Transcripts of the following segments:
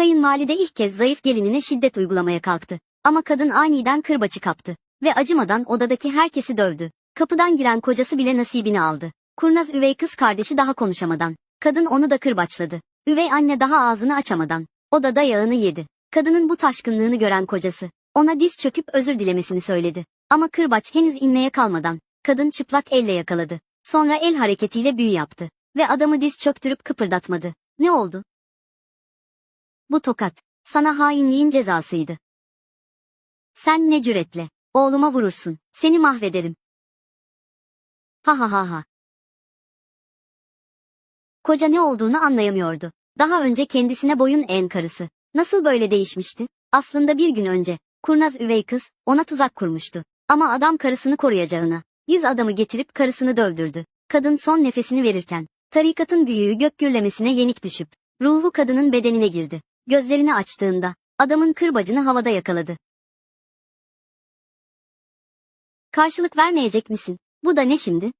Kayınvalide ilk kez zayıf gelinine şiddet uygulamaya kalktı. Ama kadın aniden kırbaçı kaptı. Ve acımadan odadaki herkesi dövdü. Kapıdan giren kocası bile nasibini aldı. Kurnaz üvey kız kardeşi daha konuşamadan. Kadın onu da kırbaçladı. Üvey anne daha ağzını açamadan. O da dayağını yedi. Kadının bu taşkınlığını gören kocası. Ona diz çöküp özür dilemesini söyledi. Ama kırbaç henüz inmeye kalmadan. Kadın çıplak elle yakaladı. Sonra el hareketiyle büyü yaptı. Ve adamı diz çöktürüp kıpırdatmadı. Ne oldu? Bu tokat. Sana hainliğin cezasıydı. Sen ne cüretle. Oğluma vurursun. Seni mahvederim. Ha ha ha ha. Koca ne olduğunu anlayamıyordu. Daha önce kendisine boyun eğen karısı. Nasıl böyle değişmişti? Aslında bir gün önce, kurnaz üvey kız, ona tuzak kurmuştu. Ama adam karısını koruyacağına, yüz adamı getirip karısını dövdürdü. Kadın son nefesini verirken, tarikatın büyüğü gök gürlemesine yenik düşüp, ruhu kadının bedenine girdi. Gözlerini açtığında, adamın kırbacını havada yakaladı. Karşılık vermeyecek misin? Bu da ne şimdi?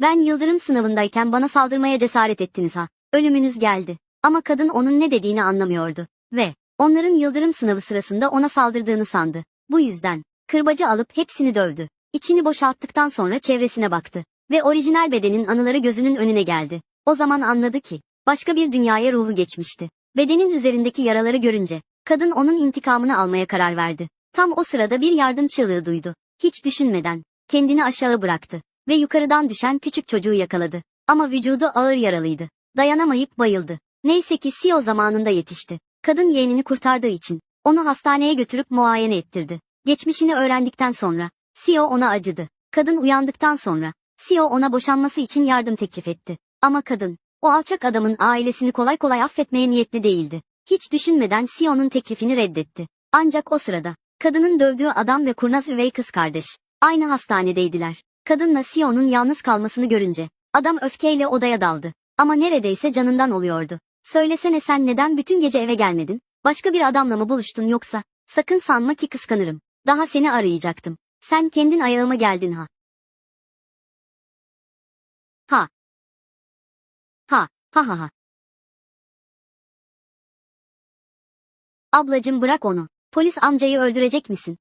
Ben yıldırım sınavındayken bana saldırmaya cesaret ettiniz ha. Ölümünüz geldi. Ama kadın onun ne dediğini anlamıyordu. Ve, onların yıldırım sınavı sırasında ona saldırdığını sandı. Bu yüzden, kırbacı alıp hepsini dövdü. İçini boşalttıktan sonra çevresine baktı. Ve orijinal bedenin anıları gözünün önüne geldi. O zaman anladı ki, başka bir dünyaya ruhu geçmişti. Bedenin üzerindeki yaraları görünce, kadın onun intikamını almaya karar verdi. Tam o sırada bir yardım çığlığı duydu. Hiç düşünmeden, kendini aşağı bıraktı. Ve yukarıdan düşen küçük çocuğu yakaladı. Ama vücudu ağır yaralıydı. Dayanamayıp bayıldı. Neyse ki Sio zamanında yetişti. Kadın yeğenini kurtardığı için, onu hastaneye götürüp muayene ettirdi. Geçmişini öğrendikten sonra, Sio ona acıdı. Kadın uyandıktan sonra, Sio ona boşanması için yardım teklif etti. Ama kadın, o alçak adamın ailesini kolay kolay affetmeye niyetli değildi. Hiç düşünmeden Sio'nun teklifini reddetti. Ancak o sırada, kadının dövdüğü adam ve kurnaz üvey kız kardeş, aynı hastanedeydiler. Kadınla Sio'nun yalnız kalmasını görünce, adam öfkeyle odaya daldı. Ama neredeyse canından oluyordu. Söylesene sen neden bütün gece eve gelmedin? Başka bir adamla mı buluştun yoksa? Sakın sanma ki kıskanırım. Daha seni arayacaktım. Sen kendin ayağıma geldin ha. Ha. Ha, ha ha ha. Ablacım bırak onu. Polis amcayı öldürecek misin?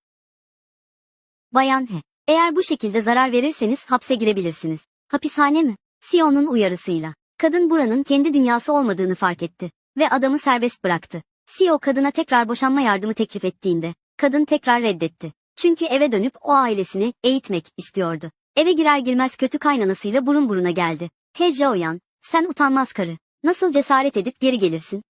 Bayan He. Eğer bu şekilde zarar verirseniz hapse girebilirsiniz. Hapishane mi? Sion'un uyarısıyla. Kadın buranın kendi dünyası olmadığını fark etti. Ve adamı serbest bıraktı. Sio kadına tekrar boşanma yardımı teklif ettiğinde, kadın tekrar reddetti. Çünkü eve dönüp o ailesini eğitmek istiyordu. Eve girer girmez kötü kaynanasıyla burun buruna geldi. He Jaoyan, sen utanmaz karı. Nasıl cesaret edip geri gelirsin?